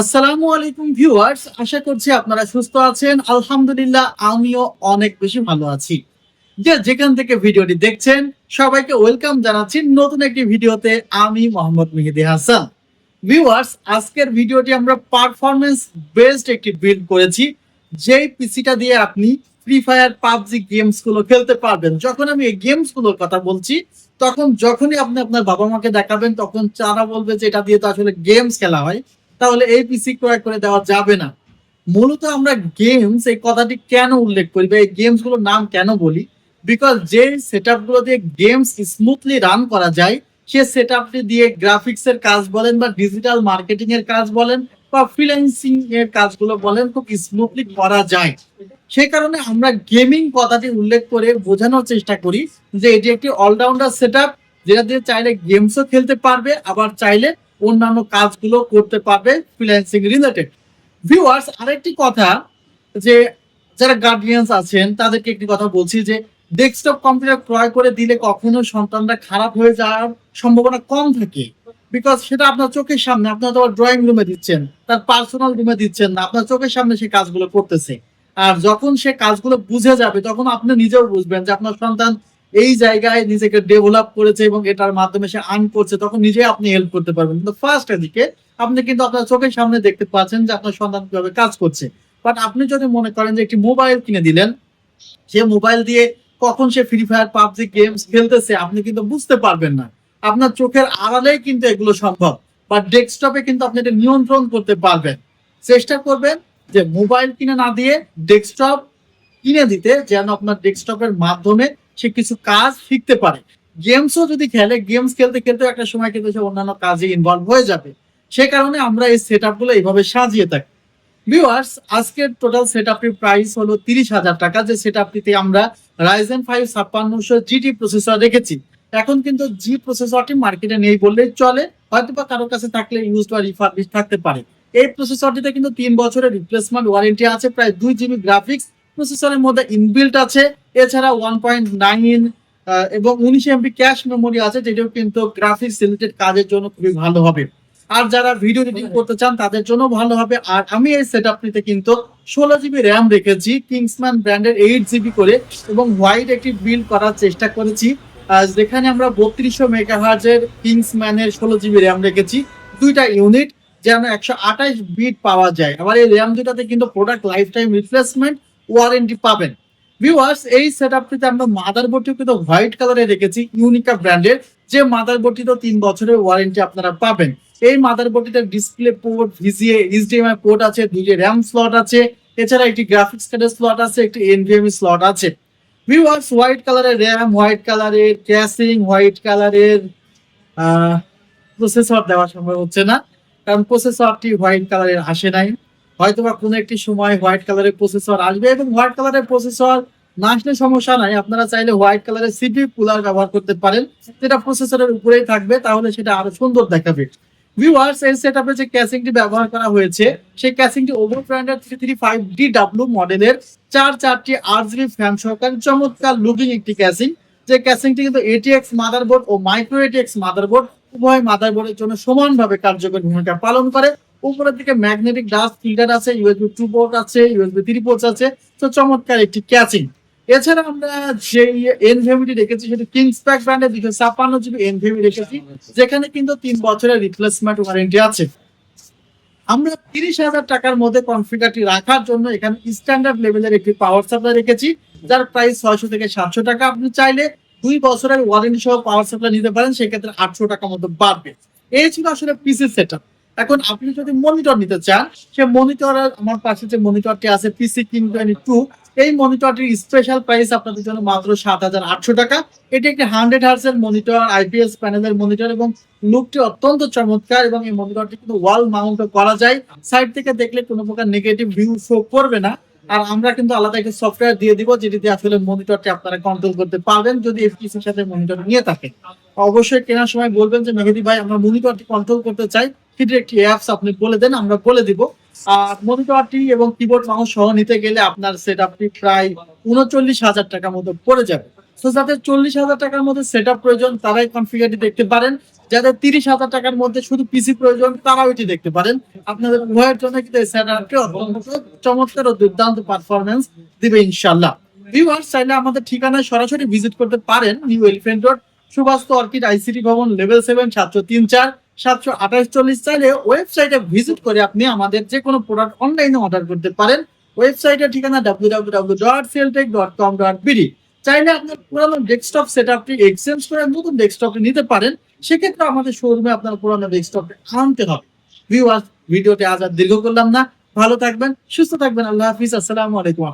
আসসালামু আলাইকুম ভিউয়ার্স, আশা করছি আপনারা সুস্থ আছেন। আলহামদুলিল্লাহ, আমিও অনেক বেশি ভালো আছি। যে যেখান থেকে ভিডিওটি দেখছেন, সবাইকে ওয়েলকাম জানাচ্ছি নতুন একটি ভিডিওতে। আমি মোহাম্মদ মেহেদি হাসান। ভিউয়ার্স, আজকের ভিডিওটি আমরা পারফরমেন্স বেসড একটি বিল্ড করেছি। যেই পিসিটা দিয়ে আপনি ফ্রি ফায়ার পাবজি গেমসগুলো খেলতে পারবেন। যখন আমি এই গেমসগুলোর কথা বলছি, তখন যখনই আপনি আপনার বাবা মাকে দেখাবেন, তখন তারা বলবে যে এটা দিয়ে তো আসলে গেমস খেলা হয়। তাহলে এই পিসি ক্রয় করে দেওয়া যাবে না। মূলত আমরা গেমস এই কথাটি কেন উল্লেখ করি বা এই গেমসগুলোর নাম কেন বলি? বিকজ যে সেটগুলো দিয়ে গেমস স্মুথলি রান করা যায়, সে সেট দিয়ে গ্রাফিক্স এর কাজ বলেন বা ডিজিটাল মার্কেটিং এর কাজ বলেন বা ফ্রিল্যান্সিং এর কাজগুলো বলেন, খুব স্মুথলি করা যায়। সে কারণে আমরা গেমিং কথাটি উল্লেখ করে বোঝানোর চেষ্টা করি যে এটি একটি অলরাউন্ডার সেট যেটা দিয়ে চাইলে গেমসও খেলতে পারবে, আবার চাইলে অন্যান্য কাজগুলো করতে পারবে ফ্রিল্যান্সিং রিলেটেড ভিউয়ার্স আরেকটি কথা যে যারা গার্ডিয়ানস আছেন, তাদেরকে একটি কথা বলছি যে ডেস্কটপ কম্পিউটার ক্রয় করে দিলে কখনো সন্তানরা খারাপ হয়ে যাওয়ার সম্ভাবনা কম থাকে। বিকজ সেটা আপনার চোখের সামনে, আপনার তো ড্রয়িং রুমে দিচ্ছেন, তার পার্সোনাল রুমে দিচ্ছেন না, আপনার চোখের সামনে সে কাজগুলো করতেছে। আর যখন সে কাজগুলো বুঝে যাবে, তখন আপনি নিজেও বুঝবেন যে আপনার সন্তান এই জায়গায় নিজেকে ডেভেলপ করেছে এবং এটার মাধ্যমে সে আর্ন করছে, তখন নিজেই আপনি হেল্প করতে পারবেন। কিন্তু ফার্স্ট এদিকে আপনি কিন্তু আপনার চোখের সামনে দেখতে পাচ্ছেন যে আপনার সন্তান কীভাবে কাজ করছে। বাট আপনি যদি মনে করেন যে একটি মোবাইল কিনে দিলেন, সে মোবাইল দিয়ে কখন সে ফ্রি ফায়ার পাবজি গেমস খেলতেছে, আপনি কিন্তু বুঝতে পারবেন না। আপনার চোখের আড়ালেই কিন্তু এগুলো সম্ভব। বা ডেস্কটপে কিন্তু আপনি এটা নিয়ন্ত্রণ করতে পারবেন। চেষ্টা করবেন যে মোবাইল কিনে না দিয়ে ডেস্কটপ কিনে দিতে, যেন আপনার ডেস্কটপের মাধ্যমে সে কিছু কাজ শিখতে পারে। গেমসও যদি খেলে গেমস খেলতে খেলতে একটা সময় কিন্তু সে অন্যান্য কাজে ইনভলভ হয়ে যাবে। সে কারণে আমরা এই সেটগুলো এইভাবে সাজিয়ে থাকি। ভিউয়ার্স আজকের টোটাল সেট আপটির প্রাইস হলো তিরিশ হাজার টাকা। যে সেট আপটিতে আমরা রাইজেন ফাইভ ছাপ্পান্নশো জিটি প্রসেসর রেখেছি। এখন কিন্তু জি প্রসেসরটি মার্কেটে নেই বললেই চলে। হয়তো বা কারোর কাছে থাকলে ইউজ বা রিফারবিশ থাকতে পারে। এই প্রসেসরটিতে কিন্তু তিন বছরের রিপ্লেসমেন্ট ওয়ারেন্টি আছে। প্রায় দুই জিবি গ্রাফিক্স প্রসেসরের মধ্যে ইনবিল্ট আছে। এছাড়া ওয়ান পয়েন্ট নাইন এবং উনিশ এমবি ক্যাশ মেমোরি আছে, যেটাও কিন্তু গ্রাফিক্স রিলেটেড কাজের জন্য খুবই ভালো হবে। আর যারা ভিডিও এডিটিং করতে চান, তাদের জন্য ভালো হবে। আর আমি এই সেট আপটিতে কিন্তু ষোলো জিবি র্যাম রেখেছি কিংসম্যান ব্র্যান্ডের এইট জিবি করে, এবং হোয়াইট একটি বিল্ড করার চেষ্টা করেছি। যেখানে আমরা বত্রিশশো মেগা হার্জের কিংসম্যানের ষোলো জিবি র্যাম রেখেছি, দুইটা ইউনিট যেন একশো আঠাশ বিট পাওয়া যায়। আবার এই র্যাম দুটাতে কিন্তু product lifetime replacement warranty পাবেন। ভিউয়ার্স এই সেট আপটিতে আমরা মাদার বোর্ডটি কিন্তু হোয়াইট কালারে রেখেছি ইউনিকা ব্র্যান্ডের যে মাদার বোর্ডটিতে তিন বছরের ওয়ারেন্টি আপনারা পাবেন। এই mother বোর্ডটিতে display port VGA HDMI port আছে, দুইটি র্যাম স্লট আছে, এছাড়া একটি গ্রাফিক্স কার্ডের স্লট আছে, একটি এনভিএমই স্লট আছে। ভিউয়ার্স হোয়াইট কালারের র্যাম হোয়াইট কালারের ক্যাসিং হোয়াইট কালারের প্রসেসর দেওয়া সম্ভব হচ্ছে না, কারণ প্রসেসরটি হোয়াইট কালারের আসে নাই। হয়তো বা কোনো একটি সময় হোয়াইট কালারের প্রসেসর আসবে এবং হোয়াইট কালারের প্রসেসর না আসলে সমস্যা নাই। আপনারা চাইলে হোয়াইট কালারের সিপি কুলার ব্যবহার করতে পারেন। যেটা প্রসেসরের উপরেই থাকবে, তাহলে সেটা আরও সুন্দর দেখাবে। ভিউয়ার্স এই সেটআপে যে ক্যাসিংটি ব্যবহার করা হয়েছে, সেই ক্যাসিংটি ওভার ব্র্যান্ডের three three five D W মডেলের চার চারটি আট জিবি ফ্যান সহকারে চমৎকার লুকিং একটি ক্যাসিং যে ক্যাসিংটি কিন্তু এটিএক্স মাদারবোর্ড ও মাইক্রো এটিএক্স মাদারবোর্ড উভয় মাদারবোর্ডের জন্য সমানভাবে কার্যকরী ভূমিকা পালন করে। উপরের দিকে ম্যাগনেটিক ডাস্ট ফিল্টার আছে ইউএসবি টু পোর্ট আছে ইউএসবি থ্রি পোর্ট আছে, তো চমৎকার একটি ক্যাচিং এছাড়া আমরা যে এনভিএমটি রেখেছি, সেটা কিংস প্যাক ব্র্যান্ডের দুশো ছাপ্পান্ন জিবি এনভিএমি রেখেছি, যেখানে কিন্তু তিন বছরের রিপ্লেসমেন্ট ওয়ারেন্টি আছে। আমরা তিরিশ হাজার টাকার মধ্যে কনফিগারটি রাখার জন্য এখানে স্ট্যান্ডার্ড লেভেলের একটি পাওয়ার সাপ্লাই রেখেছি, যার প্রাইস ছয়শো থেকে সাতশো টাকা। আপনি চাইলে দুই বছরের ওয়ারেন্টি সহ পাওয়ার সাপ্লাই নিতে পারেন, সেক্ষেত্রে আটশো টাকার মতো বাড়বে। এই ছিল আসলে পিসি সেট এখন আপনি যদি মনিটর নিতে চান, সে মনিটর আমার পাশে যে মনিটরটি আছে পিসি কিং টোয়েন্টি টু এই মনিটরটির স্পেশাল প্রাইস আপনাদের জন্য মাত্র সাত হাজার আটশো টাকা। এটি একটি হান্ড্রেড হার্সের মনিটর আইপিএস প্যানেলের মনিটর এবং লুকটি অত্যন্ত চমৎকার এবং এই মনিটরটি কিন্তু ওয়াল মাউন্ট করা যায়। সাইড থেকে দেখলে কোনো প্রকার নেগেটিভ ভিউ শো করবে না। আর আমরা কিন্তু আলাদা একটা সফটওয়্যার দিয়ে দিব যেটিতে আসলে মনিটরটি আপনারা কন্ট্রোল করতে পারবেন যদি এফপিসির সাথে মনিটর নিয়ে থাকেন। অবশ্যই কেনার সময় বলবেন যে, মেহেদি ভাই, আমরা মনিটরটি কন্ট্রোল করতে চাই। সেটির একটি অ্যাপস আপনি বলে দেন, আমরা বলে দিব। আর মনিটরটি এবং কিবোর্ড মাউস সহ নিতে গেলে আপনার সেট আপটি প্রায় উনচল্লিশ হাজার টাকার মতো পড়ে যাবে। তো যাদের চল্লিশ হাজার টাকার মধ্যে সেট প্রয়োজন, তারাই কনফিগারটি দেখতে পারেন। যাদের তিরিশ হাজার টাকার মধ্যে শুধু পিসি প্রয়োজন, তারাও এটি দেখতে পারেন। আপনাদের উভয়ের জন্য কিন্তু এই সেটআপটি অত্যন্ত চমৎকার ও দুর্দান্ত পারফরমেন্স দিবে ইনশাল্লাহ ভিউয়ার্স চাইলে আমাদের ঠিকানায় সরাসরি ভিজিট করতে পারেন new elephant road Subhash orchid ICT Bhaban level seven সাতশো তিন চার। সাতশো আঠাশ চল্লিশ চাইলে ওয়েবসাইটে ভিজিট করে আপনি আমাদের যে কোনো প্রোডাক্ট অনলাইনে অর্ডার করতে পারেন। ওয়েবসাইটের ঠিকানা W W W dot celltech dot com dot BD চাইলে আপনার পুরানো ডেস্কটপ সেট আপটি এক্সচেঞ্জ করে নতুন ডেস্কটপে নিতে পারেন। সেক্ষেত্রে আমাদের শোরুমে আপনার পুরানো ডেস্কটপে আনতে হবে। ভিউয়ার্স ভিডিওটি আজ আর দীর্ঘ করলাম না। ভালো থাকবেন, সুস্থ থাকবেন। আল্লাহ হাফিজ। আসসালামু আলাইকুম।